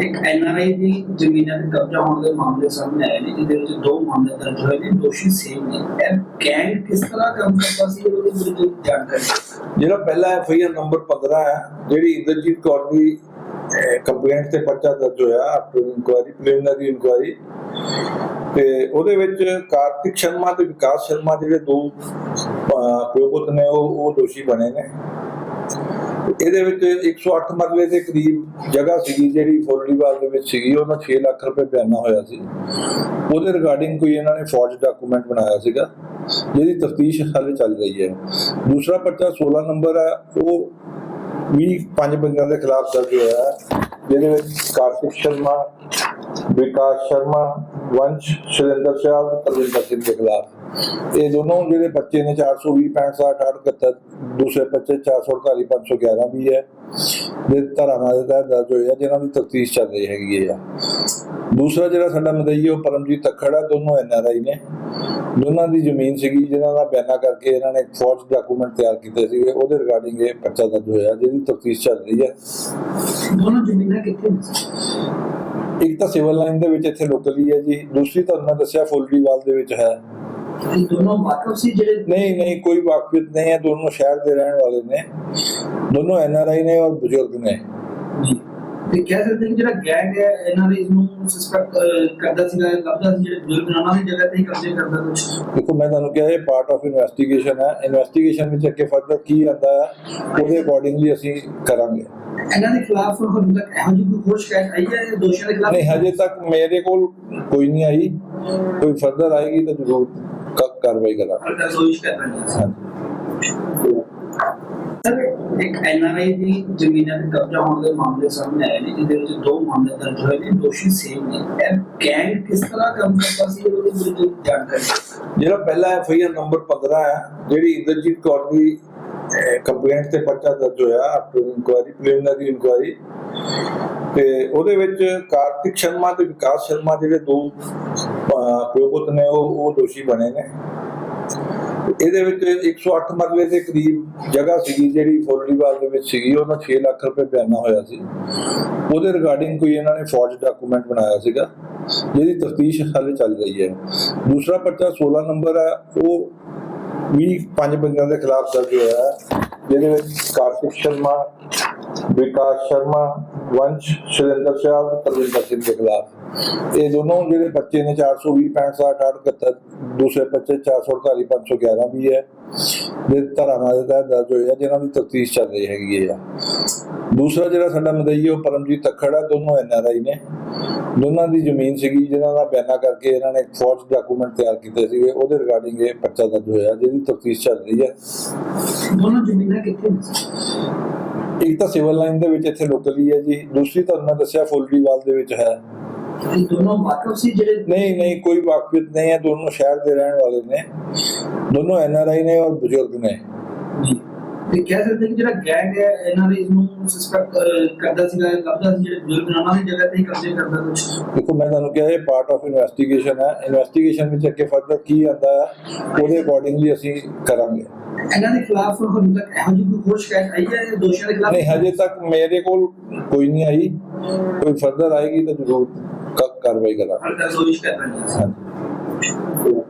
ਇੱਕ ਐਨਆਰਆਈ ਦੀ ਜ਼ਮੀਨਾਂ ਤੇ ਕਬਜ਼ਾ ਹੋਣ ਦੇ ਮਾਮਲੇ ਸਾਹਮਣੇ ਆਏ ਨੇ ਜਿਹਦੇ ਵਿੱਚ ਦੋ ਮਾਮਲੇ ਦਰਜ ਹੋਏ ਨੇ ਦੋਸ਼ੀ ਸੇਮ ਨੇ। ਇਹ ਗੈਂਗ ਕਿਸ ਤਰ੍ਹਾਂ ਕੰਮ ਕਰਦਾ ਸੀ ਉਹਦੇ ਬਾਰੇ ਜਾਣਕਾਰੀ? ਜਿਹੜਾ ਪਹਿਲਾ ਐਫ ਆਈ ਆਰ ਨੰਬਰ 15 ਹੈ ਜਿਹੜੀ ਇੰਦਰਜੀਤ ਕੌਰ ਦੀ ਕੰਪਲੇਂਟ ਤੇ ਪਰਚਾ ਦਰਜ ਹੋਇਆ ਆਫਟਰ ਇਨਕੁਆਇਰੀ ਪ੍ਰੀਲਿਮਿਨਰੀ ਇਨਕੁਆਇਰੀ ਤੇ ਉਹਦੇ ਵਿੱਚ ਕਾਰਤਿਕ ਸ਼ਰਮਾ ਤੇ ਵਿਕਾਸ ਸ਼ਰਮਾ ਜਿਹੜੇ ਦੋ ਅਹ, ਪਿਓ ਪੁੱਤ ਨੇ ਉਹ ਉਹ ਦੋਸ਼ੀ ਬਣੇ ਨੇ। ਇਹਦੇ ਵਿੱਚ 108 ਮਰਲੇ ਦੇ ਕਰੀਬ ਜਗ੍ਹਾ ਸੀਗੀ ਜਿਹੜੀ ਫੋਰਲੀਵਾਲ ਦੇ ਵਿੱਚ ਸੀਗੀ ਉਹਨਾਂ 6 ਲੱਖ ਰੁਪਏ ਬਿਆਨਾ ਹੋਇਆ ਸੀ। ਉਹਦੇ ਰਿਗਾਰਡਿੰਗ ਕੋਈ ਇਹਨਾਂ ਨੇ ਫੌਜ ਡਾਕੂਮੈਂਟ ਬਣਾਇਆ ਸੀਗਾ, ਜਿਹਦੀ ਤਫਤੀਸ਼ ਹਾਲੇ ਚੱਲ ਰਹੀ ਹੈ। ਦੂਸਰਾ ਪਰਚਾ 16 ਨੰਬਰ ਹੈ, ਉਹ ਵੀ ਪੰਜ ਬੰਦਿਆਂ ਦੇ ਖਿਲਾਫ ਦਰਜ ਹੋਇਆ ਹੈ, ਜਿਹਦੇ ਵਿੱਚ ਕਾਰਤਿਕ ਸ਼ਰਮਾ, ਵਿਕਾਸ ਸ਼ਰਮਾ ਵੰਸ਼ ਸ਼ਰਿੰਦਰ ਸ਼ਾਹ ਤਰਵਿੰਦਰ ਸਿੰਘ ਦੇ ਖਿਲਾਫ। ਇਹ ਦੋਨੋਂ ਜਿਹੜੇ ਬੱਚੇ ਨੇ 420 65 68 ਦੂਸਰੇ ਬੱਚੇ 448 511 ਵੀ ਹੈ। ਦੇ ਧਾਰਾਵਾਂ ਦੇ ਤਹਿਤ ਦਰਜ ਹੋਏ ਆ ਦੀ ਤਫਤੀਸ਼ ਚੱਲ ਰਹੀ ਹੈਗੀ ਹੈ। ਦੂਸਰਾ ਜਿਹੜਾ ਸਾਡਾ ਮਦਈ ਉਹ ਪਰਮਜੀਤ ਤਖੜਾ ਦੋਨੋਂ ਐਨਆਰਆਈ ਨੇ। ਦੋਨਾਂ ਦੀ ਜ਼ਮੀਨ ਸੀਗੀ, ਜਿਨ੍ਹਾਂ ਦਾ ਬਿਆਨਾ ਕਰਕੇ ਇਹਨਾਂ ਨੇ ਫੌਜ ਡਾਕੂਮੈਂਟ ਤਿਆਰ ਕੀਤੇ ਸੀਗੇ। ਉਹਦੇ ਰਿਗਾਰਡਿੰਗ ਇਹ ਪਰਚਾ ਦਰਜ ਹੋਇਆ, ਜਿਹਦੀ ਤਫਤੀਸ਼ ਚੱਲ ਰਹੀ ਹੈ। ਦੋਨੋਂ ਜ਼ਮੀਨਾਂ ਕਿੱਥੇ ਇੱਕ ਤਾਂ ਸਿਵਲ ਲਾਈਨ ਦੇ ਵਿੱਚ ਇੱਥੇ ਲੋਕਲੀ ਹੈ ਜੀ। ਦੂਸਰੀ ਤੁਹਾਨੂੰ ਮੈਂ ਦੱਸਿਆ ਫੁੱਲਰੀਵਾਲ ਦੇ ਵਿੱਚ ਹੈ। ਇਹ ਦੋਨੋਂ ਵਾਕਫ ਸੀ ਜਿਹੜੇ ਨਹੀਂ ਨਹੀਂ ਕੋਈ ਵਾਕਫੀਅਤ ਨਹੀਂ ਹੈ। ਦੋਨੋਂ ਸ਼ਹਿਰ ਦੇ ਰਹਿਣ ਵਾਲੇ ਨੇ। ਦੋਨੋਂ ਐਨਆਰਆਈ ਨੇ ਔਰ ਬਜ਼ੁਰਗ ਨੇ। ਜੀ। ਤੇ ਕਹਿ ਸਕਦੇ ਕਿ ਜਿਹੜਾ ਗੈਂਗ ਹੈ ਐਨਆਰਆਈ ਨੂੰ ਸਸਪੈਕਟ ਕਰਦਾ ਸੀਗਾ ਲੱਭਦਾ ਸੀ ਜਿਹੜੇ ਬਜ਼ੁਰਗ ਨੇ ਉਹਨਾਂ ਦੀ ਜਗ੍ਹਾ ਤੇ ਹੀ ਕਬਜ਼ੇ ਕਰਦਾ ਕੁਝ ਦੇਖੋ ਮੈਂ ਤੁਹਾਨੂੰ ਕਿਹਾ ਇਹ ਪਾਰਟ ਆਫ ਇਨਵੈਸਟੀਗੇਸ਼ਨ ਹੈ। ਇਨਵੈਸਟੀਗੇਸ਼ਨ ਵਿੱਚ ਅੱਗੇ ਫਰਦਰ ਕੀ ਆਉਂਦਾ ਹੈ ਉਹਦੇ ਅਕੋਰਡਿੰਗਲੀ ਅਸੀਂ ਕਰਾਂਗੇ। ਇਹਨਾਂ ਦੇ ਖਿਲਾਫ ਹੁਣ ਤੱਕ ਇਹੋ ਜਿਹੀ ਕੋਈ ਹੋਰ ਸ਼ਿਕਾਇਤ ਆਈ ਹੈ ਜਾਂ ਦੋਸ਼ੀਆਂ ਦੇ ਖਿਲਾਫ? ਨਹੀਂ ਹਜੇ ਤੱਕ ਮੇਰੇ ਕੋਲ ਕੋਈ ਨਹੀਂ ਆਈ। ਕੋਈ ਫਰਦਰ ਆਏਗੀ ਤਾਂ ਜ਼ਰੂਰ ਕਾਰਵਾਈ ਕਰਾਂਗੇ। ਹਰ ਕੋਈ ਸ਼ਿਕਾਇਤ ਨਹੀਂ ਹਾਂਜੀ। ਇੱਕ ਐਨਆਰਆਈ ਦੀ ਜ਼ਮੀਨਾਂ ਤੇ ਕਬਜ਼ਾ ਹੋਣ ਦੇ ਮਾਮਲੇ ਸਾਹਮਣੇ ਆਏ ਨੇ, ਜਿਹਦੇ ਵਿੱਚ ਦੋ ਮਾਮਲੇ ਦਰਜ ਹੋਏ ਨੇ, ਦੋਸ਼ੀ ਸੇਮ ਨੇ। ਇਹ ਗੈਂਗ ਕਿਸ ਤਰ੍ਹਾਂ ਕੰਮ ਕਰਦਾ ਸੀ ਉਹਦੇ ਬਾਰੇ ਜਾਣਕਾਰੀ? ਜਿਹੜਾ ਪਹਿਲਾ ਐਫ ਨੰਬਰ 15 ਹੈ, ਜਿਹੜੀ ਇੰਦਰਜੀਤ ਕੌਰ ਦੀ ਕੰਪਲੇਂਟ ਤੇ ਪਰਚਾ ਦਰਜ ਹੋਇਆ ਆਫਟਰ ਇਨਕੁਆਇਰੀ ਪ੍ਰੀਲਿਮਿਨਰੀ ਇਨਕੁਆਇਰੀ ਤੇ ਉਹਦੇ ਵਿੱਚ ਕਾਰਤਿਕ ਸ਼ਰਮਾ ਤੇ ਵਿਕਾਸ ਸ਼ਰਮਾ ਜਿਹੜੇ ਦੋ ਪਿਓ ਪੁੱਤ ਨੇ, ਉਹ ਉਹ ਦੋਸ਼ੀ ਬਣੇ ਨੇ। ਇਹਦੇ ਵਿੱਚ 108 ਮਰਲੇ ਦੇ ਕਰੀਬ ਜਗ੍ਹਾ ਸੀਗੀ ਜਿਹੜੀ ਫੋਰਲੀਵਾਲ ਦੇ ਵਿੱਚ ਸੀਗੀ ਉਹਨਾਂ 6 ਲੱਖ ਰੁਪਏ ਬਿਆਨਾ ਹੋਇਆ ਸੀ। ਉਹਦੇ ਰਿਗਾਰਡਿੰਗ ਕੋਈ ਇਹਨਾਂ ਨੇ ਫੌਜ ਡਾਕੂਮੈਂਟ ਬਣਾਇਆ ਸੀਗਾ, ਜਿਹਦੀ ਤਫਤੀਸ਼ ਹਾਲੇ ਚੱਲ ਰਹੀ ਹੈ। ਦੂਸਰਾ ਪਰਚਾ 16 ਨੰਬਰ ਹੈ, ਉਹ ਵੀ ਪੰਜ ਬੰਦਿਆਂ ਦੇ ਖਿਲਾਫ ਦਰਜ ਹੋਇਆ ਹੈ, ਜਿਹਦੇ ਵਿੱਚ ਕਾਰਤਿਕ ਸ਼ਰਮਾ, ਵਿਕਾਸ ਸ਼ਰਮਾ ਵੰਸ਼ ਸ਼ਰਿੰਦਰ ਸ਼ਾਹ ਤੇ ਸਿੰਘ ਦੇ ਖਿਲਾਫ। ਇਹ ਦੋਨੋਂ ਜਿਹੜੇ ਬੱਚੇ ਨੇ 420 65 68 ਦੂਸਰੇ ਬੱਚੇ 448 511 ਵੀ ਹੈ। ਦੇ ਧਾਰਾਵਾਂ ਦੇ ਤਹਿਤ ਦਰਜ ਹੋਏ ਆ ਦੀ ਤਫਤੀਸ਼ ਚੱਲ ਰਹੀ ਹੈਗੀ ਹੈ। ਦੂਸਰਾ ਜਿਹੜਾ ਸਾਡਾ ਮਦਈ, ਉਹ ਪਰਮਜੀਤ ਤਖੜਾ ਦੋਨੋਂ ਐਨਆਰਆਈ ਨੇ। ਦੋਨਾਂ ਦੀ ਜ਼ਮੀਨ ਸੀਗੀ, ਜਿਨ੍ਹਾਂ ਦਾ ਬਿਆਨਾ ਕਰਕੇ ਇਹਨਾਂ ਨੇ ਫੌਜ ਡਾਕੂਮੈਂਟ ਤਿਆਰ ਕੀਤੇ ਸੀਗੇ, ਉਹਦੇ ਰਿਗਾਰਡਿੰਗ ਇਹ ਪਰਚਾ ਦਰਜ ਹੋਇਆ, ਜਿਹਦੀ ਤਫਤੀਸ਼ ਚੱਲ ਰਹੀ ਹੈ। ਦੋਨੋਂ ਜ਼ਮੀਨਾਂ ਕਿੱਥੇ ਨੇ? ਇੱਕ ਤਾਂ ਸਿਵਲ ਲਾਈਨ ਦੇ ਵਿੱਚ ਇੱਥੇ ਲੋਕਲੀ ਹੈ ਜੀ। ਦੂਸਰੀ ਤੁਹਾਨੂੰ ਮੈਂ ਦੱਸਿਆ ਫੁੱਲਰੀਵਾਲ ਦੇ ਵਿੱਚ ਹੈ। ਇਹ ਦੋਨੋਂ ਵਾਕਫ ਸੀ ਜਿਹੜੇ ਨਹੀਂ ਨਹੀਂ ਕੋਈ ਵਾਕਫੀਅਤ ਨਹੀਂ ਹੈ। ਦੋਨੋਂ ਸ਼ਹਿਰ ਦੇ ਰਹਿਣ ਵਾਲੇ ਨੇ। ਦੋਨੋਂ ਐਨਆਰਆਈ ਨੇ ਔਰ ਬਜ਼ੁਰਗ ਨੇ। ਜੀ। ਤੇ ਕਹਿ ਸਕਦੇ ਕਿ ਜਿਹੜਾ ਗੈਂਗ ਹੈ ਐਨਆਰਆਈ ਨੂੰ ਸਸਪੈਕਟ ਕਰਦਾ ਸੀਗਾ ਲੱਭਦਾ ਸੀ ਜਿਹੜੇ ਬਜ਼ੁਰਗ ਨੇ ਉਹਨਾਂ ਦੀ ਜਗ੍ਹਾ ਤੇ ਹੀ ਕਬਜ਼ੇ ਕਰਦਾ ਕੁਝ ਦੇਖੋ ਮੈਂ ਤੁਹਾਨੂੰ ਕਿਹਾ ਇਹ ਪਾਰਟ ਆਫ ਇਨਵੈਸਟੀਗੇਸ਼ਨ ਹੈ। ਇਨਵੈਸਟੀਗੇਸ਼ਨ ਵਿੱਚ ਅੱਗੇ ਫਰਦਰ ਕੀ ਆਉਂਦਾ ਹੈ ਉਹਦੇ ਅਕੋਰਡਿੰਗਲੀ ਅਸੀਂ ਕਰਾਂਗੇ। ਇਹਨਾਂ ਦੇ ਖਿਲਾਫ ਹੁਣ ਤੱਕ ਇਹੋ ਜਿਹੀ ਕੋਈ ਹੋਰ ਸ਼ਿਕਾਇਤ ਆਈ ਹੈ ਜਾਂ ਦੋਸ਼ੀਆਂ ਦੇ ਖਿਲਾਫ? ਨਹੀਂ ਹਜੇ ਤੱਕ ਮੇਰੇ ਕੋਲ ਕੋਈ ਨਹੀਂ ਆਈ। ਕੋਈ ਫਰਦਰ ਆਏਗੀ ਤਾਂ ਜ਼ਰੂਰ ਕਾਰਵਾਈ ਕਰਾਂਗੇ। ਹਰ ਕੋਈ ਸ਼ਿਕਾਇਤ ਨਹੀਂ ਹੈ ਹਾਂਜੀ।